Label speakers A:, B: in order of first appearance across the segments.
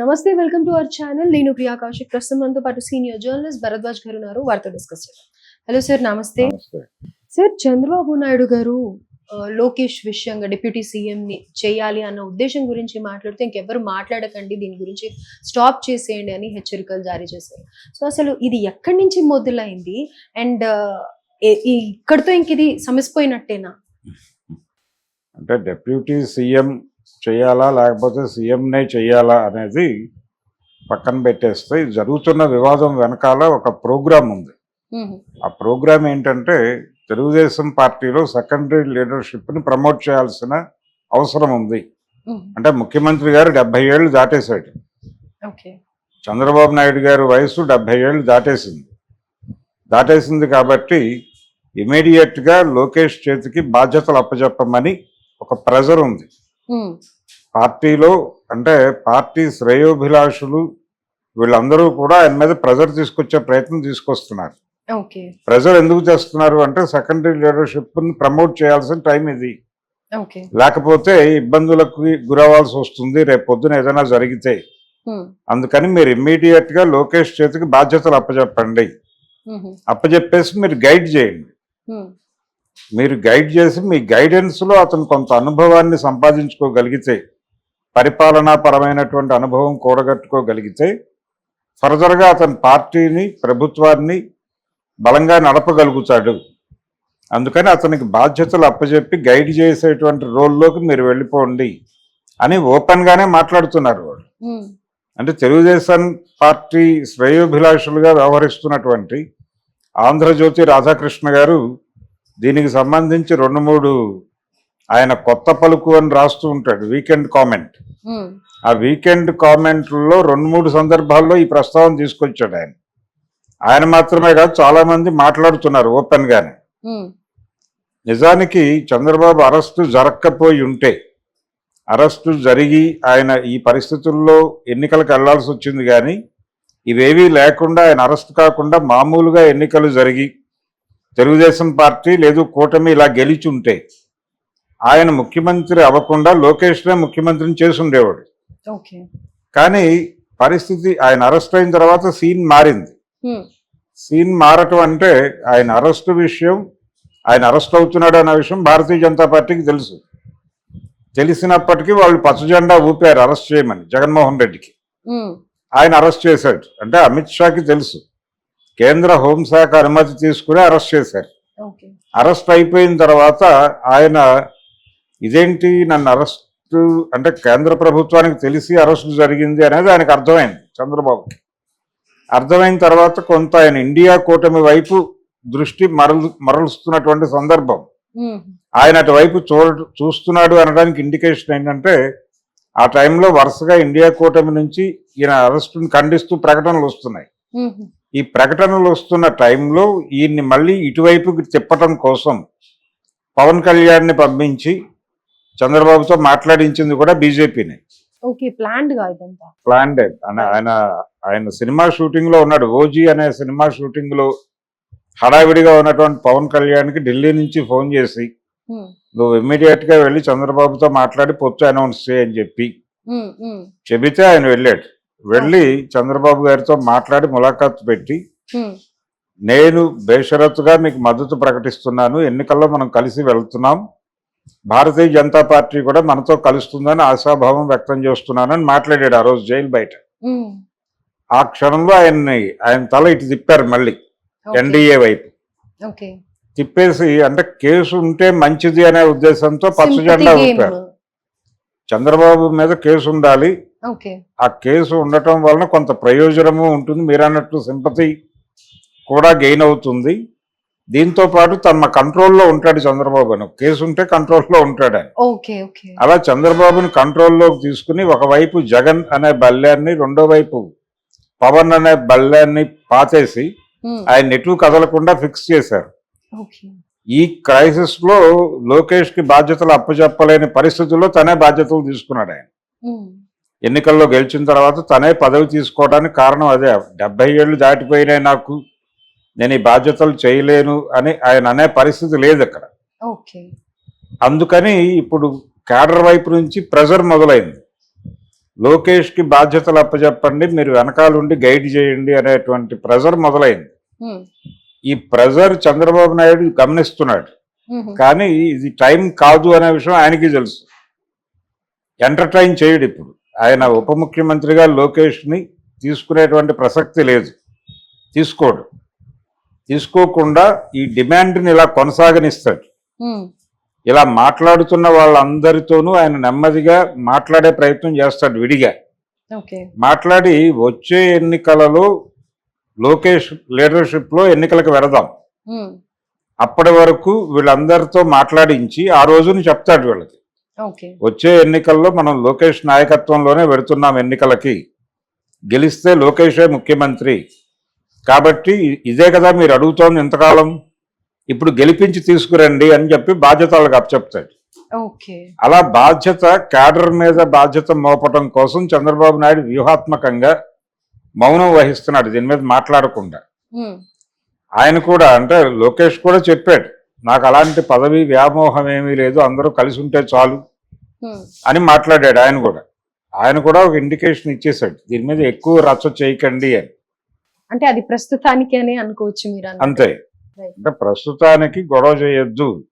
A: నమస్తే welcome to our channel. నేను ప్రియా కౌశిక్. ప్రస్తుతం మనతో పాటు సీనియర్ జర్నలిస్ట్ భరద్వాజ్ గారు ఉన్నారు. వారితో డిస్కస్ చేద్దాం. హలో సార్ నమస్తే. సార్ చంద్రబాబు నాయుడు గారు లోకేష్ విషయంగా డిప్యూటీ సీఎం ని చేయాలి అన్న ఉద్దేశం గురించి మాట్లాడితే ఇంకెవ్వరు మాట్లాడకండి. దీని గురించి స్టాప్ చేసేయండి అని హెచ్చరికలు జారీ చేశారు. సో అసలు ఇది ఎక్కడి నుంచి మొదలైంది? అండ్ ఇక్కడితో ఇంక ఇది సమసిపోయినట్టేనా?
B: అంటే డెప్యూటీ సీఎం చేయాలా లేకపోతే సీఎంనే చేయాలా అనేది పక్కన పెట్టేస్తే జరుగుతున్న వివాదం వెనకాల ఒక ప్రోగ్రామ్ ఉంది. ఆ ప్రోగ్రామ్ ఏంటంటే తెలుగుదేశం పార్టీలో సెకండరీ లీడర్షిప్ని ప్రమోట్ చేయాల్సిన అవసరం ఉంది. అంటే ముఖ్యమంత్రి గారు డెబ్బై ఏళ్ళు దాటేశాడు చంద్రబాబు నాయుడు గారి వయసు డెబ్బై ఏళ్ళు దాటేసింది దాటేసింది కాబట్టి ఇమీడియట్గా లోకేష్ చేతికి బాధ్యతలు అప్పచెప్పమని ఒక ప్రెజర్ ఉంది. పార్టీలో అంటే పార్టీ శ్రేయోభిలాషులు వీళ్ళందరూ కూడా ఆయన మీద ప్రెజర్ తీసుకొచ్చే ప్రయత్నం తీసుకొస్తున్నారు. ప్రెజర్ ఎందుకు చేస్తున్నారు అంటే సెకండరీ లీడర్షిప్ని ప్రమోట్ చేయాల్సిన టైం ఇది. లేకపోతే ఇబ్బందులకు గురవ్వాల్సి వస్తుంది రేపు పొద్దున ఏదైనా జరిగితే. అందుకని మీరు ఇమ్మీడియట్గా లోకేష్ చేతికి బాధ్యతలు అప్పచెప్పండి. అప్పచెప్పేసి మీరు గైడ్ చేయండి. మీరు గైడ్ చేసి మీ గైడెన్స్లో అతను కొంత అనుభవాన్ని సంపాదించుకోగలిగితే పరిపాలనాపరమైనటువంటి అనుభవం కూడగట్టుకోగలిగితే ఫర్దర్గా అతని పార్టీని ప్రభుత్వాన్ని బలంగా నడపగలుగుతాడు అందుకని అతనికి బాధ్యతలు అప్పచెప్పి గైడ్ చేసేటువంటి రోల్లోకి మీరు వెళ్ళిపోండి అని ఓపెన్ గానే మాట్లాడుతున్నారు వాళ్ళు
A: మ్మ్.
B: అంటే తెలుగుదేశం పార్టీ శ్రేయోభిలాషులుగా వ్యవహరిస్తున్నటువంటి ఆంధ్రజ్యోతి రాధాకృష్ణ గారు దీనికి సంబంధించి రెండు మూడు ఆయన కొత్త పలుకు అని రాస్తూ ఉంటాడు వీకెండ్ కామెంట్. ఆ వీకెండ్ కామెంట్లో రెండు మూడు సందర్భాల్లో ఈ ప్రస్తావన తీసుకొచ్చాడు ఆయన ఆయన మాత్రమే కాదు చాలా మంది మాట్లాడుతున్నారు ఓపెన్ గానే. నిజానికి చంద్రబాబు అరెస్టు జరగకపోయి ఉంటే అరెస్టు జరిగి ఆయన ఈ పరిస్థితుల్లో ఎన్నికలకు వెళ్ళాల్సి వచ్చింది కానీ ఇవేవీ లేకుండా ఆయన అరెస్ట్ కాకుండా మామూలుగా ఎన్నికలు జరిగి తెలుగుదేశం పార్టీ లేదు కూటమి ఇలా గెలిచి ఉంటే ఆయన ముఖ్యమంత్రి అవ్వకుండా లోకేష్నే ముఖ్యమంత్రిని చేసి ఉండేవాడు
A: ఓకే.
B: కానీ పరిస్థితి ఆయన అరెస్ట్ అయిన తర్వాత సీన్ మారింది. సీన్ మారటం అంటే ఆయన అరెస్టు విషయం ఆయన అరెస్ట్ అవుతున్నాడు అన్న విషయం భారతీయ జనతా పార్టీకి తెలుసు. తెలిసినప్పటికీ వాళ్ళు పచ్చజెండా ఊపారు అరెస్ట్ చేయమని జగన్మోహన్ రెడ్డికి. ఆయన అరెస్ట్ చేశాడు. అంటే అమిత్ షాకి తెలుసు. కేంద్ర హోంశాఖ అనుమతి తీసుకుని అరెస్ట్ చేశారు. అరెస్ట్ అయిపోయిన తర్వాత ఆయన ఇదేంటి నన్ను అరెస్ట్ అంటే కేంద్ర ప్రభుత్వానికి తెలిసి అరెస్ట్ జరిగింది అనేది ఆయనకు అర్థమైంది చంద్రబాబుకి అర్థమైన తర్వాత కొంత ఆయన ఇండియా కూటమి వైపు దృష్టి మరలు మరలుస్తున్నటువంటి సందర్భం. ఆయన అటువైపు చూ చూస్తున్నాడు అనడానికి ఇండికేషన్ ఏంటంటే ఆ టైంలో వరుసగా ఇండియా కూటమి నుంచి ఈయన అరెస్టును ఖండిస్తూ ప్రకటనలు వస్తున్నాయి. ఈ ప్రకటనలు వస్తున్న టైంలో ఈయన్ని మళ్ళీ ఇటువైపుకి తిప్పటం కోసం పవన్ కళ్యాణ్ని పంపించి చంద్రబాబుతో మాట్లాడించింది కూడా బీజేపీని.
A: ప్లాన్డ్
B: ఆయన ఆయన సినిమా షూటింగ్లో ఉన్నాడు. ఓజీ అనే సినిమా షూటింగ్లో హడావిడిగా ఉన్నటువంటి పవన్ కళ్యాణ్కి ఢిల్లీ నుంచి ఫోన్ చేసి. నువ్వు ఇమ్మీడియట్గా వెళ్ళి చంద్రబాబుతో మాట్లాడి పొత్తు అనౌన్స్ చేయని చెప్పి. చెబితే ఆయన వెళ్ళాడు. వెళ్ళి చంద్రబాబు గారితో మాట్లాడి ములాఖాత్ పెట్టి. నేను బేషరతుగా మీకు మద్దతు ప్రకటిస్తున్నాను ఎన్నికల్లో మనం కలిసి వెళ్తున్నాం భారతీయ జనతా పార్టీ కూడా మనతో కలుస్తుందని ఆశాభావం వ్యక్తం చేస్తున్నానని మాట్లాడాడు ఆ రోజు జైలు బయట. ఆ క్షణంలో ఆయన్ని ఆయన తల ఇటు తిప్పారు మళ్ళీ. ఎన్డీఏ వైపు తిప్పేసి అంటే కేసు ఉంటే మంచిది అనే ఉద్దేశంతో పచ్చ
A: Sympathy
B: జెండా
A: game.
B: ఊపారు చంద్రబాబు మీద కేసు ఉండాలి ఆ కేసు ఉండటం వలన కొంత ప్రయోజనము ఉంటుంది. మీరు అన్నట్టు సింపతి కూడా గెయిన్ అవుతుంది. దీంతో పాటు తమ కంట్రోల్లో ఉంటాడు చంద్రబాబు అని. కేసు ఉంటే కంట్రోల్లో ఉంటాడు ఆయన. అలా చంద్రబాబుని కంట్రోల్లోకి తీసుకుని ఒకవైపు జగన్ అనే బల్యాన్ని రెండో వైపు పవన్ అనే బల్యాన్ని పాతేసి. ఆయన ఎటు కదలకుండా ఫిక్స్ చేశారు. ఈ క్రైసిస్లో లోకేష్కి బాధ్యతలు అప్పచెప్పలేని పరిస్థితుల్లో తనే బాధ్యతలు తీసుకున్నాడు ఆయన. ఎన్నికల్లో గెలిచిన తర్వాత తనే పదవి తీసుకోవడానికి కారణం అదే. డెబ్బై ఏళ్ళు దాటిపోయినాయి నాకు. నేను ఈ బాధ్యతలు చేయలేను అని ఆయన అనే పరిస్థితి లేదు అక్కడ.
A: ఓకే.
B: అందుకని ఇప్పుడు క్యాడర్ వైపు నుంచి ప్రెజర్ మొదలైంది. లోకేష్కి బాధ్యతలు అప్పచెప్పండి మీరు వెనకాలండి గైడ్ చేయండి అనేటువంటి ప్రెజర్ మొదలైంది. ఈ ప్రెజర్ చంద్రబాబు నాయుడు గమనిస్తున్నాడు. కానీ ఇది టైం కాదు అనే విషయం ఆయనకి తెలుసు. ఎంటర్టైన్ చేయడు ఇప్పుడు. ఆయన ఉప ముఖ్యమంత్రిగా లోకేష్ని తీసుకునేటువంటి ప్రసక్తి లేదు. తీసుకోడు. తీసుకోకుండా ఈ డిమాండ్ని ఇలా కొనసాగనిస్తాడు. ఇలా మాట్లాడుతున్న వాళ్ళందరితోనూ ఆయన నెమ్మదిగా మాట్లాడే ప్రయత్నం చేస్తాడు విడిగా. మాట్లాడి వచ్చే ఎన్నికలలో లోకేష్ లీడర్షిప్లో ఎన్నికలకు వెళదాం. అప్పటి వరకు వీళ్ళందరితో మాట్లాడించి ఆ రోజుని చెప్తాడు వీళ్ళకి. వచ్చే ఎన్నికల్లో మనం లోకేష్ నాయకత్వంలోనే వెళుతున్నాం ఎన్నికలకి. గెలిస్తే లోకేషే ముఖ్యమంత్రి. కాబట్టి ఇదే కదా మీరు అడుగుతోంది ఇంతకాలం. ఇప్పుడు గెలిపించి తీసుకురండి అని చెప్పి బాధ్యత వాళ్ళకి అప్పచెప్తాడు. అలా బాధ్యత క్యాడర్ మీద బాధ్యత మోపటం కోసం చంద్రబాబు నాయుడు వ్యూహాత్మకంగా మౌనం వహిస్తున్నాడు. దీని మీద మాట్లాడకుండా. ఆయన కూడా అంటే లోకేష్ కూడా చెప్పాడు. నాకు అలాంటి పదవి వ్యామోహం ఏమీ లేదు అందరూ కలిసి ఉంటే చాలు అని మాట్లాడాడు ఆయన కూడా. ఆయన కూడా ఒక ఇండికేషన్ ఇచ్చేసాడు దీని మీద ఎక్కువ రచ్చ చేయకండి అని.
A: అంటే అది ప్రస్తుతానికి అని అనుకోవచ్చు మీరు.
B: అంతే. అంటే ప్రస్తుతానికి గొడవ చేయొద్దు.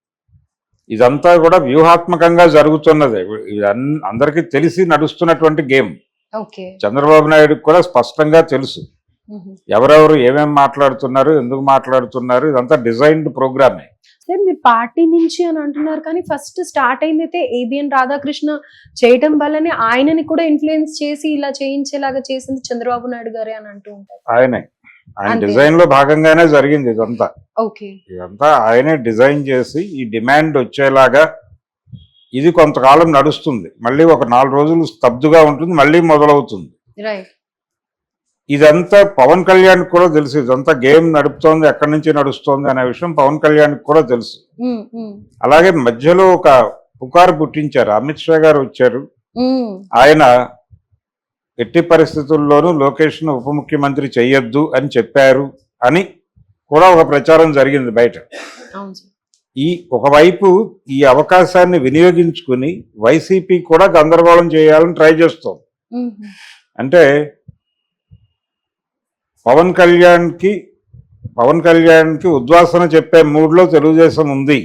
B: ఇదంతా కూడా వ్యూహాత్మకంగా జరుగుతున్నది. ఇది అందరికీ తెలిసి నడుస్తున్నటువంటి గేమ్. చంద్రబాబు నాయుడుకి కూడా స్పష్టంగా తెలుసు. ఎవరెవరు ఏమేం మాట్లాడుతున్నారు ఎందుకు మాట్లాడుతున్నారు ఇదంతా డిజైన్డ్ ప్రోగ్రామే.
A: సార్ మీరు పార్టీ నుంచి అని అంటున్నారు కానీ ఫస్ట్ స్టార్ట్ అయింది అయితే ఏబిఎన్ రాధాకృష్ణ చేయటం వల్లనే ఆయనని కూడా ఇన్ఫ్లుయెన్స్ చేసి ఇలా చేయించేలాగా చేసింది చంద్రబాబు నాయుడు గారే అని అంటూ ఉంటారు.
B: ఆయనే. ఆయన. డిజైన్లో భాగంగానే జరిగింది ఇదంతా.
A: ఓకే.
B: ఇదంతా ఆయనే డిజైన్ చేసి ఈ డిమాండ్ వచ్చేలాగా ఇది కొంతకాలం నడుస్తుంది. మళ్ళీ ఒక నాలుగు రోజులు స్తబ్దుగా ఉంటుంది మళ్ళీ మొదలవుతుంది.
A: రైట్
B: ఇదంతా పవన్ కళ్యాణ్ కూడా తెలుసు. ఇదంతా గేమ్ నడుపుతోంది ఎక్కడి నుంచి నడుస్తోంది అనే విషయం పవన్ కళ్యాణ్ కూడా తెలుసు. అలాగే మధ్యలో ఒక పుకారు పుట్టించారు. అమిత్ షా గారు వచ్చారు. ఆయన ఎట్టి పరిస్థితుల్లోనూ లోకేష్ను ఉప ముఖ్యమంత్రి చెయ్యొద్దు అని చెప్పారు అని కూడా ఒక ప్రచారం జరిగింది బయట. ఈ ఒకవైపు ఈ అవకాశాన్ని వినియోగించుకుని వైసీపీ కూడా గందరగోళం చేయాలని ట్రై చేస్తోంది.
A: ఉమ్,
B: అంటే పవన్ కళ్యాణ్కి పవన్ కళ్యాణ్కి ఉద్వాసన చెప్పే మూడ్లో తెలుగుదేశం ఉంది.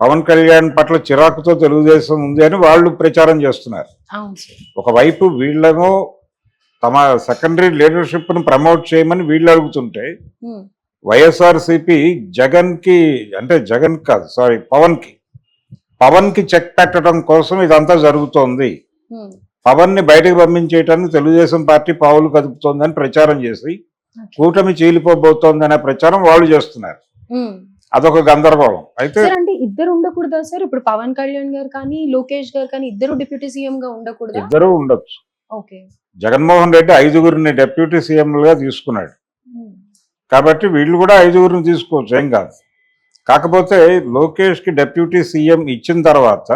B: పవన్ కళ్యాణ్ పట్ల చిరాకుతో తెలుగుదేశం ఉంది అని వాళ్ళు ప్రచారం చేస్తున్నారు. ఒకవైపు వీళ్ళేమో తమ సెకండరీ లీడర్షిప్ను ప్రమోట్ చేయమని వీళ్ళు అడుగుతుంటే వైఎస్ఆర్సిపి జగన్కి అంటే జగన్ కాదు సారీ పవన్కి పవన్కి చెక్ పెట్టడం కోసం ఇదంతా జరుగుతోంది. పవన్ని బయటకు పంపించేయటానికి తెలుగుదేశం పార్టీ పావులు కదుపుతోందని ప్రచారం చేసి. కూటమి చీలిపోబోతోంది అనే ప్రచారం వాళ్ళు చేస్తున్నారు. అదొక గందరగోళం. అయితే
A: అంటే ఇద్దరు ఉండకూడదా సార్? ఇప్పుడు పవన్ కళ్యాణ్ గారు కానీ లోకేష్ గారు కానీ ఇద్దరు డిప్యూటీ సీఎం గా ఉండకూడదా?
B: ఇద్దరు ఉండొచ్చు. జగన్మోహన్ రెడ్డి ఐదుగురిని డెప్యూటీ సీఎంలుగా తీసుకున్నాడు. కాబట్టి వీళ్ళు కూడా ఐదుగురిని తీసుకోవచ్చు ఏం కాదు. కాకపోతే లోకేష్కి డెప్యూటీ సీఎం ఇచ్చిన తర్వాత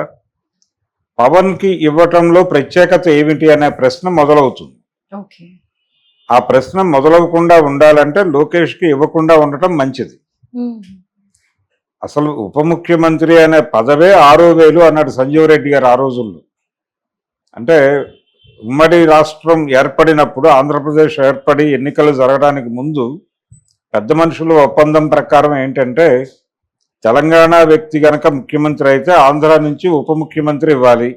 B: పవన్కి ఇవ్వటంలో ప్రత్యేకత ఏమిటి అనే ప్రశ్న మొదలవుతుంది. ఆ ప్రశ్న మొదలవకుండా ఉండాలంటే లోకేష్కి ఇవ్వకుండా ఉండటం మంచిది. అసలు ఉప ముఖ్యమంత్రి అనే పదవే ఆరో వేలు అన్నాడు సంజీవ్ రెడ్డి గారు ఆ రోజుల్లో. అంటే ఉమ్మడి రాష్ట్రం ఏర్పడినప్పుడు ఆంధ్రప్రదేశ్ ఏర్పడి ఎన్నికలు జరగడానికి ముందు పెద్ద మనుషుల ఒప్పందం ప్రకారం ఏంటంటే తెలంగాణ వ్యక్తి గనక ముఖ్యమంత్రి అయితే ఆంధ్ర నుంచి ఉప ముఖ్యమంత్రి ఇవ్వాలి.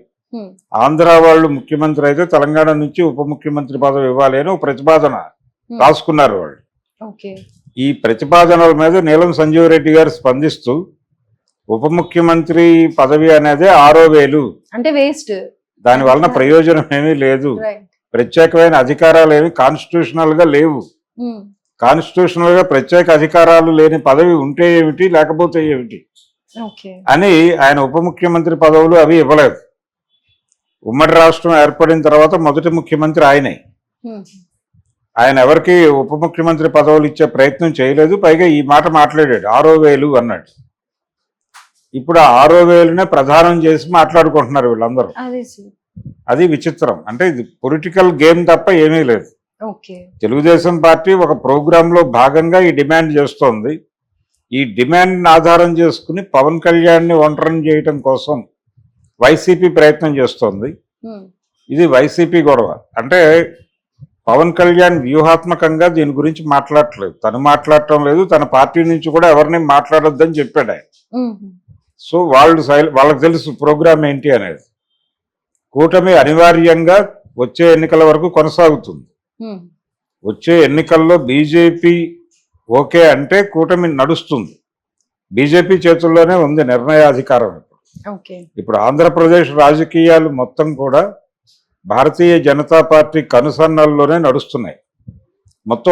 B: ఆంధ్ర వాళ్ళు ముఖ్యమంత్రి అయితే తెలంగాణ నుంచి ఉప ముఖ్యమంత్రి పదవి ఇవ్వాలి అని ఒక ప్రతిపాదన రాసుకున్నారు వాళ్ళు. ఈ ప్రతిపాదనల మీద నీలం సంజీవ్ రెడ్డి గారు స్పందిస్తూ ఉప ముఖ్యమంత్రి పదవి అనేది ఆరో వేలు.
A: అంటే వేస్ట్.
B: దాని వలన ప్రయోజనం ఏమీ లేదు. ప్రత్యేకమైన అధికారాలు ఏమి కాన్స్టిట్యూషనల్గా లేవు
A: ఉమ్,
B: కాన్స్టిట్యూషనల్గా ప్రత్యేక అధికారాలు లేని పదవి ఉంటే ఏమిటి లేకపోతే ఏమిటి? అని ఆయన ఉప ముఖ్యమంత్రి పదవులు అవి ఇవ్వలేదు. ఉమ్మడి రాష్ట్రం ఏర్పడిన తర్వాత మొదటి ముఖ్యమంత్రి ఆయనే. ఆయన ఎవరికి ఉప ముఖ్యమంత్రి పదవులు ఇచ్చే ప్రయత్నం చేయలేదు పైగా ఈ మాట మాట్లాడాడు ఆరో వేలు అన్నాడు. ఇప్పుడు ఆరో వేలునే ప్రధానం చేసి మాట్లాడుకుంటున్నారు వీళ్ళందరూ.
A: అదే
B: విచిత్రం. అంటే ఇది పొలిటికల్ గేమ్ తప్ప ఏమీ లేదు. తెలుగుదేశం పార్టీ ఒక ప్రోగ్రామ్లో భాగంగా ఈ డిమాండ్ చేస్తోంది. ఈ డిమాండ్ ఆధారం చేసుకుని పవన్ కళ్యాణ్ని ఒంటరిని చేయటం కోసం వైసీపీ ప్రయత్నం చేస్తోంది. ఇది వైసీపీ గొడవ. అంటే పవన్ కళ్యాణ్ వ్యూహాత్మకంగా దీని గురించి మాట్లాడట్లేదు. తను మాట్లాడటం లేదు. తన పార్టీ నుంచి కూడా ఎవరిని మాట్లాడొద్దని చెప్పాడు ఆయన. సో వాళ్ళు వాళ్ళకి తెలుసు ప్రోగ్రామ్ ఏంటి అనేది. కూటమి అనివార్యంగా వచ్చే ఎన్నికల వరకు కొనసాగుతుంది. వచ్చే ఎన్నికల్లో బీజేపీ ఓకే అంటే కూటమి నడుస్తుంది. బీజేపీ చేతుల్లోనే ఉంది నిర్ణయాధికారం ఇప్పుడు ఆంధ్రప్రదేశ్ రాజకీయాలు మొత్తం కూడా భారతీయ జనతా పార్టీ కనుసన్నల్లోనే నడుస్తున్నాయి. మొత్తం